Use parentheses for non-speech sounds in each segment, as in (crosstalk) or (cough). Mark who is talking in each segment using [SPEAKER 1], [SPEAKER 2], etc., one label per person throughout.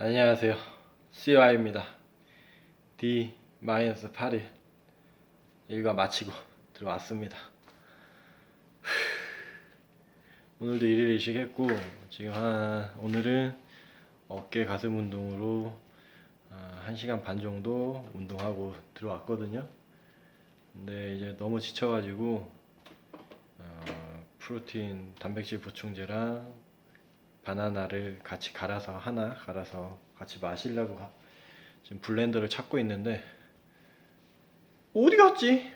[SPEAKER 1] 안녕하세요. CY입니다. D-8일 일과 마치고 들어왔습니다. 오늘도 일일 이식했고 지금 한 오늘은 어깨 가슴 운동으로 아, 1시간 반 정도 운동하고 들어왔거든요. 근데 이제 너무 지쳐가지고 어, 프로틴 단백질 보충제랑 바나나를 같이 갈아서 하나 갈아서 같이 마시려고 하- 지금 블렌더를 찾고 있는데 어디 갔지?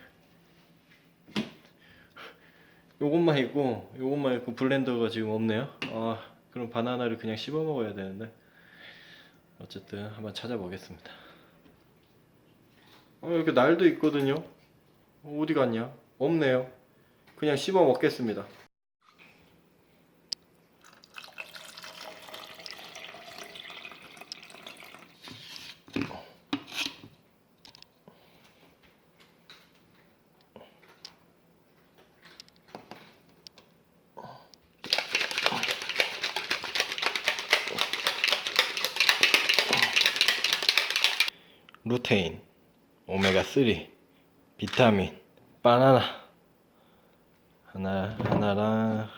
[SPEAKER 1] 요것만 있고 요것만 있고 블렌더가 지금 없네요. 아 그럼 바나나를 그냥 씹어 먹어야 되는데 어쨌든 한번 찾아보겠습니다. 어 이렇게 날도 있거든요. 어디 갔냐? 없네요. 그냥 씹어 먹겠습니다. 루테인, 오메가 3, 비타민, 바나나 하나 하나랑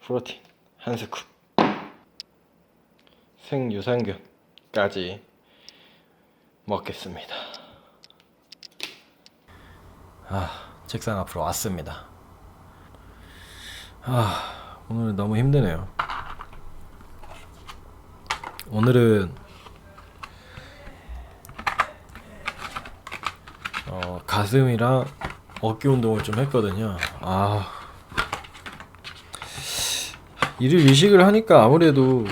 [SPEAKER 1] 프로틴 한 스쿱, 생유산균까지 먹겠습니다. 아 책상 앞으로 왔습니다. 아 오늘 너무 힘드네요. 오늘은 어, 가슴이랑 어깨 운동을 좀 했거든요. 아. 일일 이식을 하니까 아무래도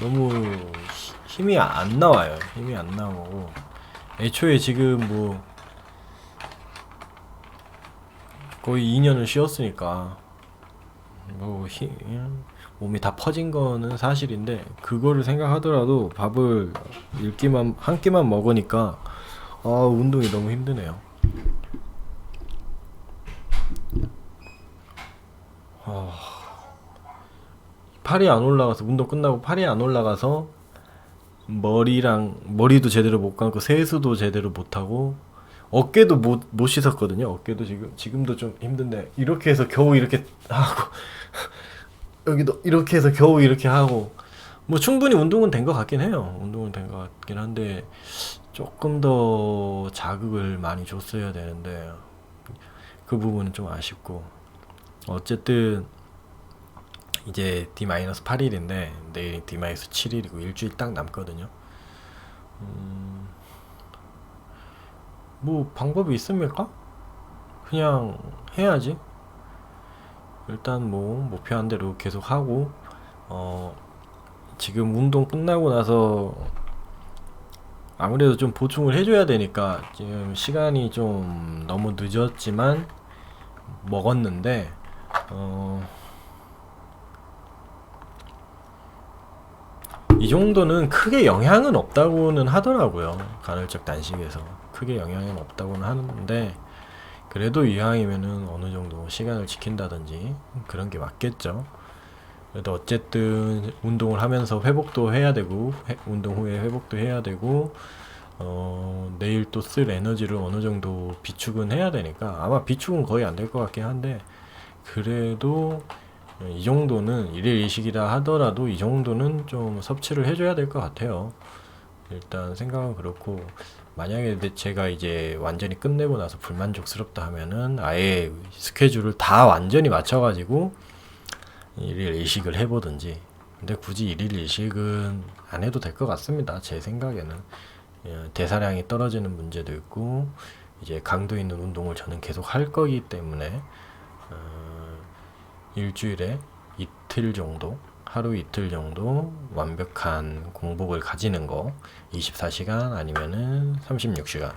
[SPEAKER 1] 너무 히- 힘이 안 나와요. 힘이 안 나오고. 애초에 지금 뭐 거의 2년을 쉬었으니까 뭐 힘, 몸이 다 퍼진 거는 사실인데 그거를 생각하더라도 밥을 일 끼만 한 끼만 먹으니까 아 운동이 너무 힘드네요. 아, 팔이 안 올라가서 운동 끝나고 팔이 안 올라가서 머리랑 머리도 제대로 못 감고 세수도 제대로 못 하고 어깨도 못, 못 씻었거든요. 어깨도 지금 지금도 좀 힘든데 이렇게 해서 겨우 이렇게 하고 (laughs) 여기도 이렇게 해서 겨우 이렇게 하고 뭐 충분히 운동은 된 것 같긴 해요. 운동은 된 것 같긴 한데 조금 더 자극을 많이 줬어야 되는데 그 부분은 좀 아쉽고 어쨌든 이제 D-8일인데 내일 D-7일이고 일주일 딱 남거든요. 음, 뭐 방법이 있습니까? 그냥 해야지. 일단 뭐 목표한 대로 계속 하고 어 지금 운동 끝나고 나서 아무래도 좀 보충을 해줘야 되니까 지금 시간이 좀 너무 늦었지만 먹었는데 어, 이 정도는 크게 영향은 없다고는 하더라고요 간헐적 단식에서 크게 영향은 없다고는 하는데 그래도 이왕이면은 어느 정도 시간을 지킨다든지 그런 게 맞겠죠. 그래도 어쨌든 운동을 하면서 회복도 해야 되고 회- 운동 후에 회복도 해야 되고 어, 내일 또 쓸 에너지를 어느 정도 비축은 해야 되니까 아마 비축은 거의 안 될 것 같긴 한데 그래도 이 정도는 일일 이식이라 하더라도 이 정도는 좀 섭취를 해줘야 될 것 같아요. 일단 생각은 그렇고 만약에 내- 제가 이제 완전히 끝내고 나서 불만족스럽다 하면은 아예 스케줄을 다 완전히 맞춰가지고 일일 이식을 해보든지. 근데 굳이 일일 이식은 안 해도 될 것 같습니다. 제 생각에는. 예, 대사량이 떨어지는 문제도 있고 이제 강도 있는 운동을 저는 계속 할 거기 때문에 어, 일주일에 이틀 정도 하루 이틀 정도 완벽한 공복을 가지는 거 24시간 아니면은 36시간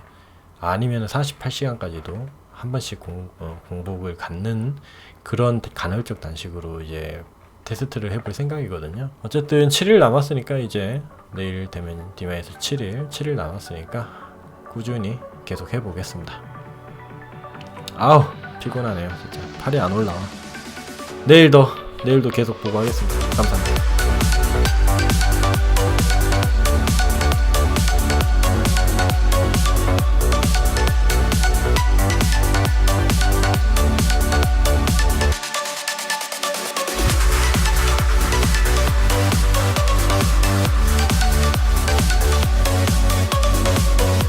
[SPEAKER 1] 아니면은 48시간까지도 한 번씩 공, 어, 공복을 갖는 그런 간헐적 단식으로 이제 테스트를 해볼 생각이거든요. 어쨌든 7일 남았으니까 이제 내일 되면 디마에서 7일, 7일 남았으니까 꾸준히 계속 해보겠습니다. 아우 피곤하네요 진짜 팔이 안 올라와. 내일도 내일도 계속 보고 하겠습니다. 감사합니다.